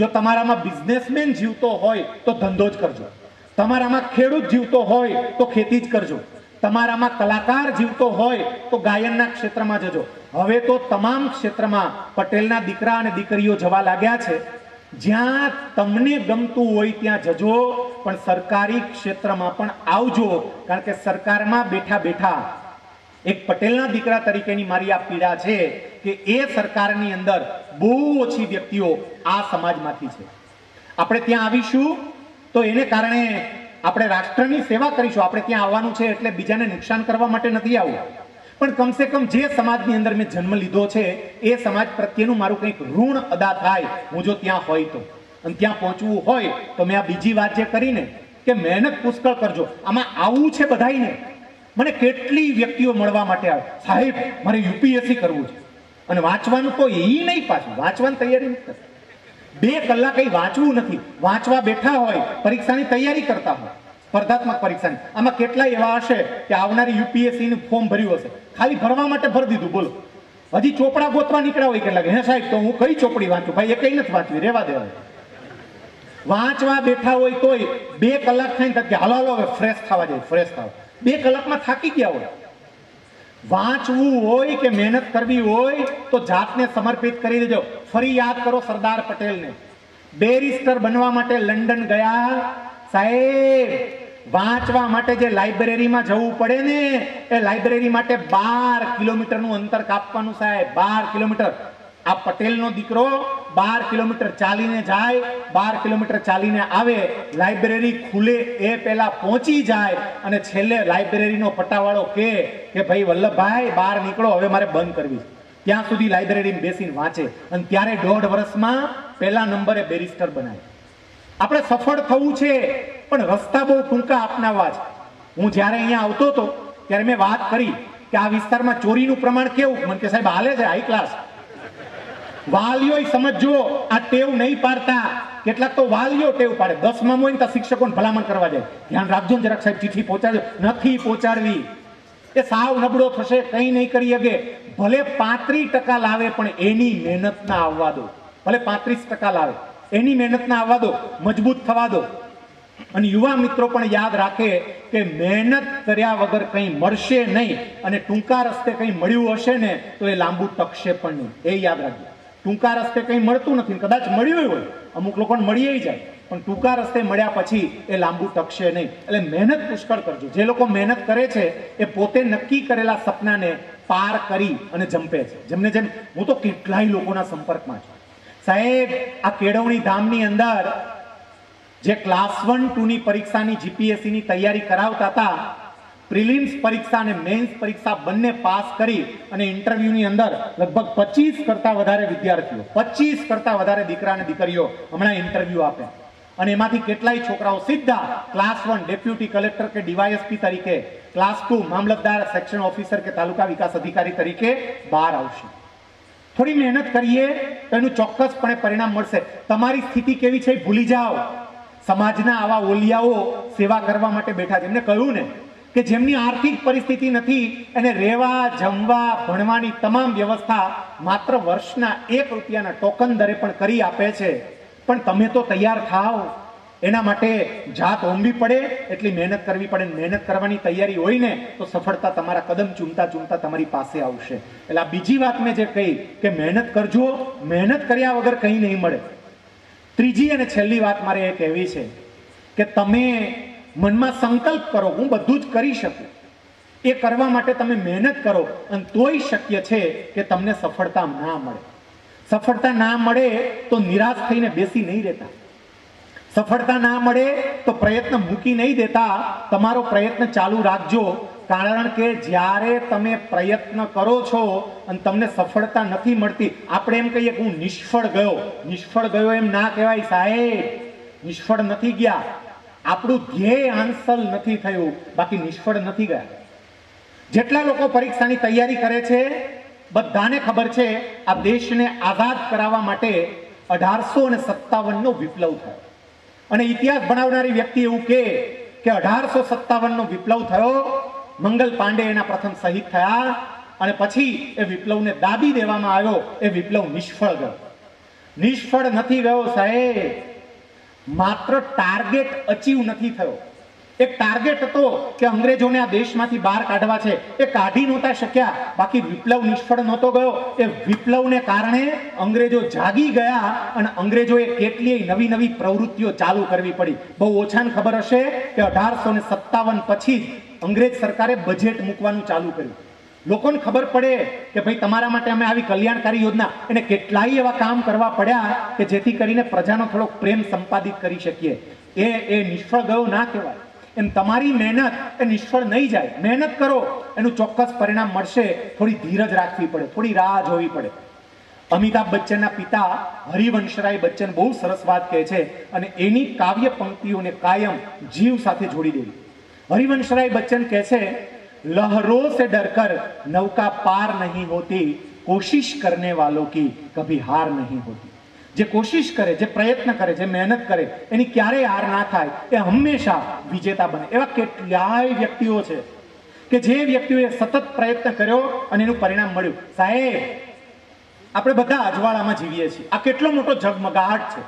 જો તમારામાં બિઝનેસમેન જીવતો હોય, તો ધંધો જ કરજો. તમારામાં ખેડૂત જીવતો હોય, તો ખેતી જ કરજો. તમારામાં કલાકાર જીવતો હોય, તો ગાયનના ક્ષેત્રમાં જજો. હવે તો તમામ ક્ષેત્રમાં પટેલના દીકરા અને દીકરીઓ જવા લાગ્યા છે. જ્યાં તમને ગમતું હોય ત્યાં જજો, પણ સરકારી ક્ષેત્રમાં પણ આવજો. કારણ કે સરકારમાં બેઠા બેઠા એક પટેલના દીકરા તરીકેની મારી આ પીડા છે કે એ સરકારની અંદર બહુ ઓછી વ્યક્તિઓ આ સમાજમાંથી છે. આપણે ત્યાં આવીશું તો એને કારણે આપણે રાષ્ટ્રની સેવા કરીશું. આપણે ત્યાં આવવાનું છે એટલે બીજાને નુકસાન કરવા માટે નથી આવવું. પણ કમસે કમ જે સમાજની અંદર મેં જન્મ લીધો છે, એ સમાજ પ્રત્યેનું મારું કંઈક ઋણ અદા થાય. હું જો ત્યાં હોય તો. અને ત્યાં પહોંચવું હોય તો મેં આ બીજી વાત જે કરીને કે મહેનત પુષ્કળ કરજો. આમાં આવું છે બધાયને. મને કેટલી વ્યક્તિઓ મળવા માટે આવે? સાહેબ, મારે યુપીએસસી કરવું છે. અને વાંચવાનું તો એ નહીં પાછું. વાંચવાની તૈયારી નથી. બે કલાક કંઈ વાંચવું નથી. વાંચવા બેઠા હોય, પરીક્ષાની તૈયારી કરતા હોય. સ્પર્ધાત્મક પરીક્ષાની. આમાં કેટલા એવા હશે કે આવનારી યુપીએસસી નું ફોર્મ ભર્યું હશે. ખાલી ભરવા માટે ભરી દીધું, બોલો. હજી ચોપડા ગોતવા નીકળ્યા હોય કેટલાક. હે સાહેબ, તો હું કઈ ચોપડી વાંચું? ભાઈ, એ કઈ નથી વાંચવી. રેવા દેવા વાંચવા બેઠા હોય તોય બે કલાક થઈને કે હાલો હાલો, હવે ફ્રેશ થવા જાય ફ્રેશ થવા બે કલાકમાં થાકી ગયા હોય. વાંચવું હોય કે મહેનત કરવી હોય તો જાતને સમર્પિત કરી દેજો. ફરી યાદ કરો સરદાર પટેલને. બેરિસ્ટર બનવા માટે લંડન ગયા. સાહેબ, વાંચવા માટે જે લાઇબ્રેરીમાં જવું પડે ને, એ લાઇબ્રેરી માટે બાર કિલોમીટરનું અંતર કાપવાનું સાહેબ, બાર કિલોમીટર. આ પટેલનો દીકરો બાર કિલોમીટર ચાલીને જાય, બાર કિલોમીટર ચાલીને આવે, લાઇબ્રેરી ખુલે એ પહેલા પહોંચી જાય અને છેલ્લે લાઇબ્રેરીનો પટાવાળો કે કે, ભાઈ વલ્લભભાઈ, બહાર નીકળો, હવે મારે બંધ કરવી ત્યાં સુધી લાઇબ્રેરીમાં બેસીને વાંચે અને ત્યારે દોઢ વર્ષમાં પહેલા નંબરે બેરિસ્ટર બનાય આપણે સફળ થવું છે, પણ રસ્તા બહુ ટૂંકા અપનાવવા છે. હું જ્યારે અહીંયા આવતો હતો ત્યારે મેં વાત કરી કે આ વિસ્તારમાં ચોરીનું પ્રમાણ કેવું? મને કે સાહેબ, હાલે છે હાઈ ક્લાસ વાલીઓ સમજો આ ટેવ નહીં પાડતા. કેટલાક તો વાલીઓ ટેવ પાડે. દસમાં હોય ને તો શિક્ષકોને ભલામણ કરવા જાય. ધ્યાન રાખજો ને જરાક સાહેબ ચીઠી પહોંચાડજો. નથી પહોંચાડવી. એ સાવ નબળો થશે, કંઈ નહીં કરી શકે. ભલે પાંત્રીસ ટકા લાવે, પણ એની મહેનત ના આવવા દો. ભલે પાંત્રીસ ટકા લાવે. એની મહેનત ના આવવા દો. મજબૂત થવા દો. અને યુવા મિત્રો પણ યાદ રાખે કે મહેનત કર્યા વગર કંઈ મળશે નહીં. અને ટૂંકા રસ્તે કંઈ મળ્યું હશે ને, તો એ લાંબુ ટકશે પણ નહીં. એ યાદ રાખજો. ટૂંકા રસ્તે કંઈ મળતું નથી કદાચ મળ્યું હોય, અમુક લોકોને મળીએ જાય, પણ ટૂંકા રસ્તે મળ્યા પછી એ લાંબુ ટકશે નહીં. એટલે મહેનત પુષ્કળ કરજો. જે લોકો મહેનત કરે છે, એ પોતે નક્કી કરેલા સપનાને પાર કરી અને જંપે છે. જેમને જેમ, હું તો કેટલાય લોકોના સંપર્કમાં છું. સાહેબ, આ કેળવણી ધામની અંદર જે ક્લાસ વન, ટુની પરીક્ષાની જીપીએસસીની તૈયારી કરાવતા હતા પ્રિલિમ્સ પરીક્ષા અને મેન્સ પરીક્ષા બંને પાસ કરી અને ઇન્ટરવ્યુની અંદર લગભગ પચીસ કરતાં વધારે વિદ્યાર્થીઓ, પચીસ કરતાં વધારે દીકરા અને દીકરીઓ હમણાં ઇન્ટરવ્યુ આપ્યા અને એમાંથી કેટલાય છોકરાઓ સીધા ક્લાસ વન ડેપ્યુટી કલેક્ટર કે ડીવાયએસપી તરીકે, ક્લાસ ટુ મામલતદાર સેક્શન ઓફિસર કે તાલુકા વિકાસ અધિકારી તરીકે બહાર આવશે. થોડી મહેનત કરીએ તો એનું ચોક્કસપણે પરિણામ મળશે. તમારી સ્થિતિ કેવી છે ભૂલી જાઓ. સમાજના આવા ઓલિયાઓ સેવા કરવા માટે બેઠા છે. એમને કહ્યું ને કે જેમની આર્થિક પરિસ્થિતિ નથી એને રહેવા, જમવા, ભણવાની તમામ વ્યવસ્થા માત્ર વર્ષના એક રૂપિયાના ટોકન દરે પણ કરી આપે છે. પણ તમે તો તૈયાર થાવ. એના માટે જાત ઓંબી પડે, એટલી મહેનત કરવી પડે. મહેનત કરવાની તૈયારી હોય ને, તો સફળતા તમારા કદમ ચૂમતા ચૂમતા તમારી પાસે આવશે. એટલે આ બીજી વાત મેં જે કહી, કે મહેનત કરજો, મહેનત કર્યા વગર કંઈ નહીં મળે. ત્રીજી અને છેલ્લી વાત મારે એ કહેવી છે, કે તમે મનમાં સંકલ્પ કરો, હું બધું જ કરી શકું. એ કરવા માટે તમે મહેનત કરો, અને તોય શક્ય છે કે તમને સફળતા ના મળે. સફળતા ના મળે તો નિરાશ થઈને બેસી નહીં રહેતા. સફળતા ના મળે તો પ્રયત્ન મૂકી નહીં દેતા. તમારો પ્રયત્ન ચાલુ રાખજો, કારણ કે જ્યારે તમે પ્રયત્ન કરો છો અને તમને સફળતા નથી મળતી, આપણે એમ કહીએ કે હું નિષ્ફળ ગયો. નિષ્ફળ ગયો એમ ના કહેવાય સાહેબ. નિષ્ફળ નથી ગયા. આપણું ધ્યેય હાંસલ નથી થયું, બાકી નિષ્ફળ નથી ગયા. જેટલા લોકો પરીક્ષાની તૈયારી કરે છે, બધાને ખબર છે, આ દેશને આઝાદ કરાવવા માટે અઢારસો અને સત્તાવનનો વિપ્લવ થયો. અને ઇતિહાસ બનાવનારી વ્યક્તિ એવું કહે કે અઢારસો સત્તાવનનો વિપ્લવ થયો, મંગલ પાંડે એના પ્રથમ શહીદ થયા અને પછી એ વિપ્લવને દાબી દેવામાં આવ્યો, એ વિપ્લવ નિષ્ફળ ગયો. નિષ્ફળ નથી ગયો સાહેબ. માત્ર ટાર્ગેટ અચીવ નથી થયો. એક ટાર્ગેટ હતો કે અંગ્રેજોને આ દેશમાંથી બહાર કાઢવા છે. એ કાઢી નહોતા શક્યા. બાકી વિપ્લવ નિષ્ફળ નહોતો ગયો. એ વિપ્લવને કારણે અંગ્રેજો જાગી ગયા અને અંગ્રેજોએ કેટલીય નવી નવી પ્રવૃત્તિઓ ચાલુ કરવી પડી. બહુ ઓછાને ખબર હશે કે અઢારસો ને સત્તાવન પછી અંગ્રેજ સરકારે બજેટ મૂકવાનું ચાલુ કર્યું. લોકોને ખબર પડે કે ભાઈ તમારા માટે અમે આવી કલ્યાણકારી યોજના અને કેટલાય એવા કામ કરવા પડ્યા કે જેથી કરીને પ્રજાનો થોડોક પ્રેમ સંપાદિત કરી શકીએ. એ એ નિષ્ફળ ગયો ના કહેવાય. એમ તમારી મહેનત એ નિષ્ફળ નહીં જાય. મહેનત કરો, એનું ચોક્કસ પરિણામ મળશે. થોડી ધીરજ રાખવી પડે, થોડી રાહ જોવી પડે. અમિતાભ બચ્ચનના પિતા હરિવંશરાય બચ્ચન બહુ સરસ વાત કહે છે અને એની કાવ્ય પંક્તિઓને કાયમ જીવ સાથે જોડી દેવી. હરિવંશરાય બચ્ચન કહે છે લહરો से डरकर नौका पार नहीं होती कोशिश करने वालों की कभी हार नहीं होती જે કોશિશ કરે જે પ્રયત્ન કરે જે મહેનત કરે એની ક્યારેય હાર ના થાય એ હંમેશા વિજેતા બને એવા કેટલાય વ્યક્તિઓ છે કે જે વ્યક્તિઓએ સતત પ્રયત્ન કર્યો અને એનું પરિણામ મળ્યું સાહેબ આપણે બધા અજવાળામાં જીવીએ છીએ આ કેટલો મોટો ઝગમગાહટ છે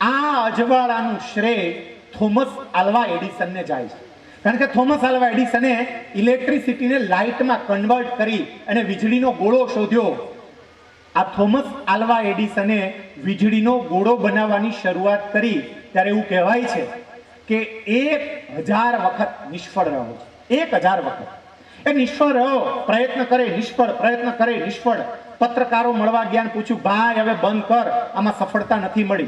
આ અજવાળાનું શ્રેય થોમસ આલ્વા એડિસનને જાય છે કારણ કે થોમસ આલ્વા એડિસને ઇલેક્ટ્રિસિટીને લાઇટમાં કન્વર્ટ કરી અને વીજળીનો ગોળો શોધ્યો. આ થોમસ આલ્વા એડિસને વીજળીનો ગોળો બનાવવાની શરૂઆત કરી. ત્યારે એવું કહેવાય છે કે એક હજાર વખત નિષ્ફળ રહ્યો એક હજાર વખત. એ નિષ્ફળ રહ્યો પ્રયત્ન કરે, નિષ્ફળ, પ્રયત્ન કરે, નિષ્ફળ. પત્રકારો મળવા ગયા પૂછ્યું, ભાઈ, હવે બંધ કર. આમાં સફળતા નથી મળી.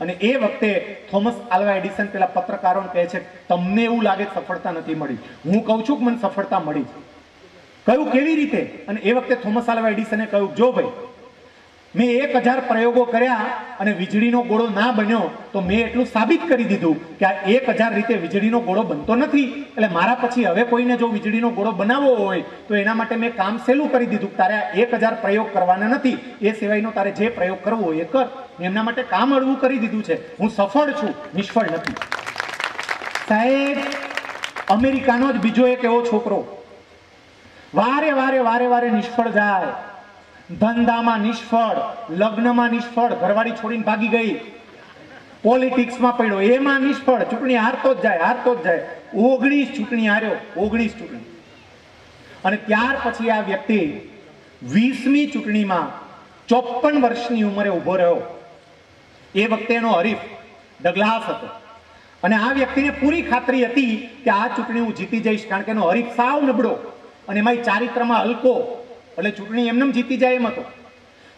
અને એ વખતે થોમસ આલ્વા એડિસન પેલા પત્રકારોને કહે છે, તમને એવું લાગે સફળતા નથી મળી. હું કહું છું કે મને સફળતા મળી છે કયું કેવી રીતે? અને એ વખતે થોમસ આલ્વા એડિસને કહ્યું, જો ભાઈ મેં એક હજાર પ્રયોગો કર્યા અને વીજળીનો ગોળો ના બન્યો તો મેં એટલું સાબિત કરી દીધું કે આ એક હજાર રીતે વીજળીનો ગોળો બનતો નથી. એટલે મારા પછી હવે કોઈને જો વીજળીનો ગોળો બનાવવો હોય તો એના માટે મેં કામ સહેલું કરી દીધું. તારે આ એક હજાર પ્રયોગ કરવાના નથી. એ સિવાયનો તારે જે પ્રયોગ કરવો હોય એ કર. એમના માટે કામ અડવું કરી દીધું છે. હું સફળ છું, નિષ્ફળ નથી. સાહેબ, અમેરિકાનો જ બીજો એક એવો છોકરો. વારે વારે વારે વારે નિષ્ફળ જાય. ધંધામાં નિષ્ફળ, લગ્નમાં નિષ્ફળ, ઘરવાળી છોડીને ભાગી ગઈ. પોલિટિક્સમાં પડ્યો. એમાં નિષ્ફળ. ચૂંટણી હારતો જ જાય, હારતો જ જાય. ઓગણીસ ચૂંટણી હાર્યો. ઓગણીસ ચૂંટણી. અને ત્યાર પછી આ વ્યક્તિ વીસમી ચૂંટણીમાં ચોપન વર્ષની ઉંમરે ઊભો રહ્યો. એ વખતે એનો હરીફ ડગલાસ હતો. અને આ વ્યક્તિને પૂરી ખાતરી હતી કે આ ચૂંટણી હું જીતી જઈશ, કારણ કે એનો હરીફ સાવ નબળો અને એમાં ચારિત્રમાં હલકો એટલે ચૂંટણી એમને જીતી જાય એમ હતો.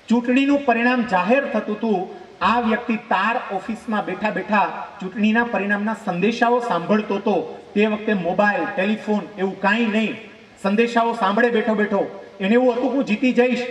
ચૂંટણીનું પરિણામ જાહેર થતું હતું. આ વ્યક્તિ તાર ઓફિસમાં બેઠા બેઠા ચૂંટણીના પરિણામના સંદેશાઓ સાંભળતો હતો. તે વખતે મોબાઈલ, ટેલિફોન એવું કાંઈ નહીં. સંદેશાઓ સાંભળે બેઠો બેઠો. એને એવું હતું હું જીતી જઈશ.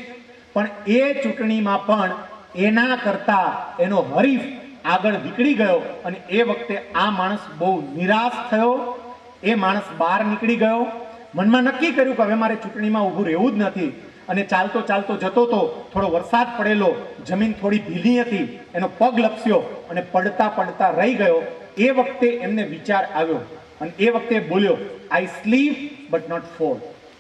પણ એ ચૂંટણીમાં પણ એના કરતા એનો હરીફ આગળ નીકળી ગયો અને એ વખતે આ માણસ બહુ નિરાશ થયો. એ માણસ બહાર નીકળી ગયો. મનમાં નક્કી કર્યું કે હવે મારે ચૂંટણીમાં ઊભું રહેવું જ નથી. અને ચાલતો ચાલતો જતો તો થોડો વરસાદ પડેલો, જમીન થોડી ભીલી હતી, એનો પગ લપસ્યો અને પડતા પડતા રહી ગયો. એ વખતે એમને વિચાર આવ્યો અને એ વખતે બોલ્યો I slip but not fall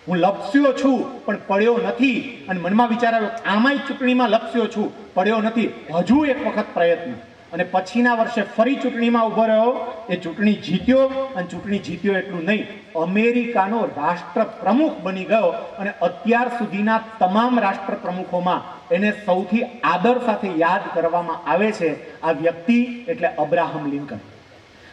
હું લપસ્યો છું, પણ પડ્યો નથી. અને મનમાં વિચાર આવ્યો, આમાંય ચૂંટણીમાં લપસ્યો છું, પડ્યો નથી. હજુ એક વખત પ્રયત્ન. અને પછીના વર્ષે ફરી ચૂંટણીમાં ઊભો રહ્યો. એ ચૂંટણી જીત્યો અને ચૂંટણી જીત્યો એટલું નહીં. અમેરિકાનો રાષ્ટ્ર પ્રમુખ બની ગયો અને અત્યાર સુધીના તમામ રાષ્ટ્ર પ્રમુખોમાં એને સૌથી આદર સાથે યાદ કરવામાં આવે છે આ વ્યક્તિ એટલે અબ્રાહમ લિંકન.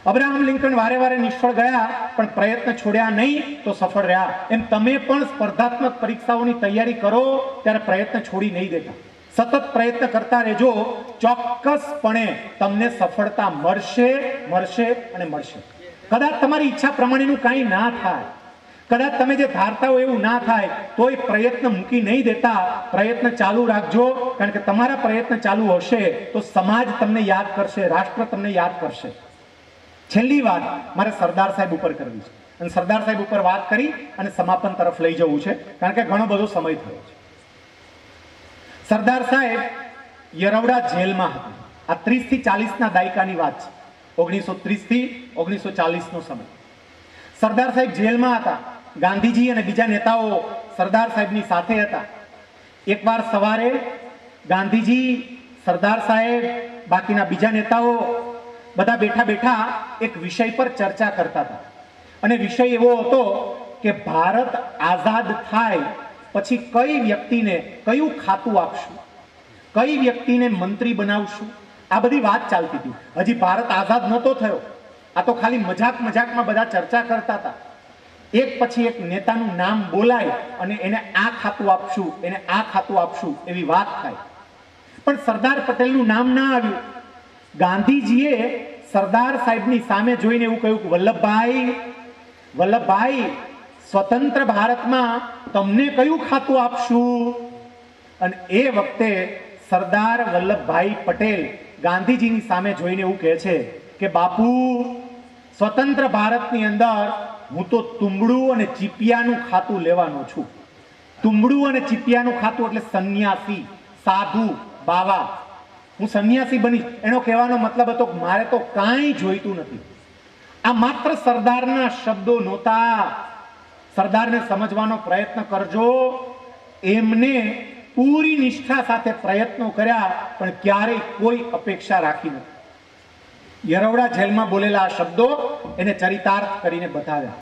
અબ્રાહમ લિંકન વારે વારે નિષ્ફળ ગયા, પણ પ્રયત્ન છોડ્યા નહીં તો સફળ રહ્યા. એમ તમે પણ સ્પર્ધાત્મક પરીક્ષાઓની તૈયારી કરો, ત્યારે પ્રયત્ન છોડી નહીં દેતા. સતત પ્રયત્ન કરતા રહેજો. ચોક્કસપણે તમને સફળતા મળશે મળશે અને મળશે. કદાચ તમારી ઈચ્છા પ્રમાણેનું કાંઈ ના થાય. કદાચ તમે જે ધારતા હોય એવું ના થાય, તોય પ્રયત્ન મૂકી નહીં દેતા. પ્રયત્ન ચાલુ રાખજો. કારણ કે તમારા પ્રયત્ન ચાલુ હશે તો સમાજ તમને યાદ કરશે, રાષ્ટ્ર તમને યાદ કરશે. છેલ્લી વાત મારે સરદાર સાહેબ ઉપર કરવી છે. અને સરદાર સાહેબ ઉપર વાત કરી અને સમાપન તરફ લઈ જવું છે. કારણ કે ઘણો બધો સમય થયો છે. સરદાર સાહેબ, યરવડા જેલમાં હતા. આ ત્રીસથી ચાલીસના દાયકાની વાત છે. ઓગણીસો ત્રીસથી ઓગણીસો ચાલીસનો સમય. સરદાર સાહેબ જેલમાં હતા. ગાંધીજી અને બીજા નેતાઓ સરદાર સાહેબની સાથે હતા. એકવાર સવારે ગાંધીજી, સરદાર સાહેબ, બાકીના બીજા નેતાઓ બધા બેઠા બેઠા એક વિષય પર ચર્ચા કરતા હતા. અને વિષય એવો હતો કે ભારત આઝાદ થાય પછી કઈ વ્યક્તિને કયું ખાતું આપશું? કઈ વ્યક્તિને મંત્રી બનાવશું? આ બધી વાત ચાલતી હતી. હજી ભારત આઝાદ નહોતો થયો. આ તો ખાલી મજાક મજાકમાં બધા ચર્ચા કરતા હતા. એક પછી એક નેતાનું નામ બોલાય અને એને આ ખાતું આપશું, એને આ ખાતું આપશું એવી વાત થાય. પણ સરદાર પટેલનું નામ ના આવ્યું. ગાંધીજીએ સરદાર સાહેબની સામે જોઈને એવું કહ્યું કે, વલ્લભભાઈ વલ્લભભાઈ સ્વતંત્ર ભારતમાં તમને કયું ખાતું આપશું? અને એ વખતે સરદાર વલ્લભભાઈ પટેલ ગાંધીજીની સામે જોઈને એવું કહે છે કે, બાપુ, સ્વતંત્ર ભારતની અંદર હું તો તુંબડું અને ચીપિયાનું ખાતું લેવાનો છું. તુંબડું અને ચીપિયાનું ખાતું એટલે સંન્યાસી, સાધુ, બાવા. હું સંન્યાસી બની એનો કહેવાનો મતલબ હતો મારે તો કાંઈ જોઈતું નથી. આ માત્ર સરદારના શબ્દો નહોતા. સરદારને સમજવાનો પ્રયત્ન કરજો. એમને પૂરી નિષ્ઠા સાથે પ્રયત્નો કર્યા, પણ ક્યારેય કોઈ અપેક્ષા રાખી નથી. યરવડા જેલમાં બોલેલા આ શબ્દો એને ચરિતાર્થ કરીને બતાવ્યા.